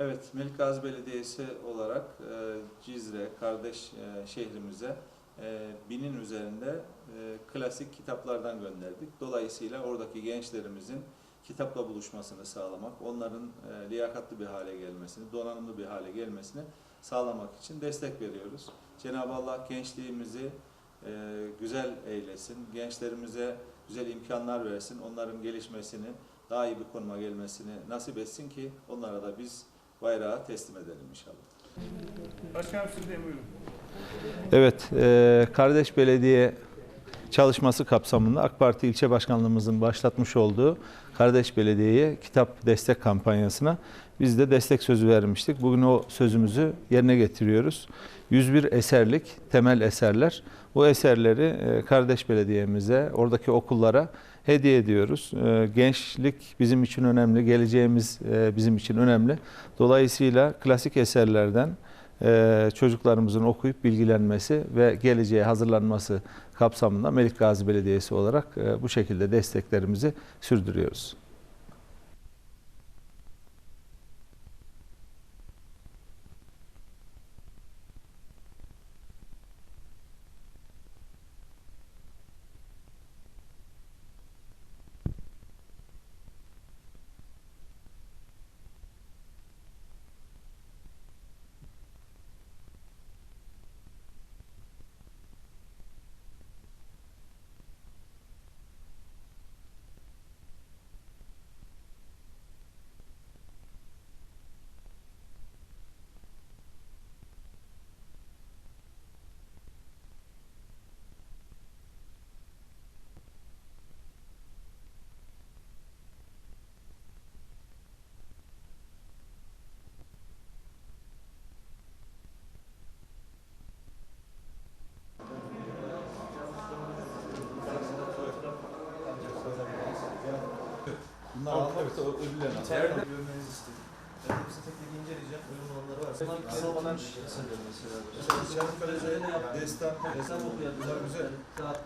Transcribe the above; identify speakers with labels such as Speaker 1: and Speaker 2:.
Speaker 1: Evet, Melik Gazi Belediyesi olarak e, Cizre, kardeş e, şehrimize e, binin üzerinde e, klasik kitaplardan gönderdik. Dolayısıyla oradaki gençlerimizin kitapla buluşmasını sağlamak, onların e, liyakatlı bir hale gelmesini, donanımlı bir hale gelmesini sağlamak için destek veriyoruz. Cenab-ı Allah gençliğimizi e, güzel eylesin, gençlerimize güzel imkanlar versin, onların gelişmesini, daha iyi bir konuma gelmesini nasip etsin ki onlara da biz bayrağı teslim edelim inşallah.
Speaker 2: Başkanım siz de buyurun.
Speaker 3: Evet, e, Kardeş Belediye çalışması kapsamında AK Parti ilçe başkanlığımızın başlatmış olduğu Kardeş Belediye'ye kitap destek kampanyasına biz de destek sözü vermiştik. Bugün o sözümüzü yerine getiriyoruz. 101 eserlik temel eserler. Bu eserleri e, Kardeş Belediye'mize, oradaki okullara hediye ediyoruz. E, Gençlik bizim için önemli, geleceğimiz e, bizim için önemli. Dolayısıyla klasik eserlerden çocuklarımızın okuyup bilgilenmesi ve geleceğe hazırlanması kapsamında Melik Gazi Belediyesi olarak bu şekilde desteklerimizi sürdürüyoruz.
Speaker 1: Almak ödüllerini
Speaker 4: İçeride görmenizi istedim. Ben hepsini tek tek inceleyeceğim. Uygun olanları varsa. Bunlar kısaltılmış eserler mesela.
Speaker 1: Çanakkale'de destan,
Speaker 4: Hesap okuyan
Speaker 1: güzel.
Speaker 4: Kağıt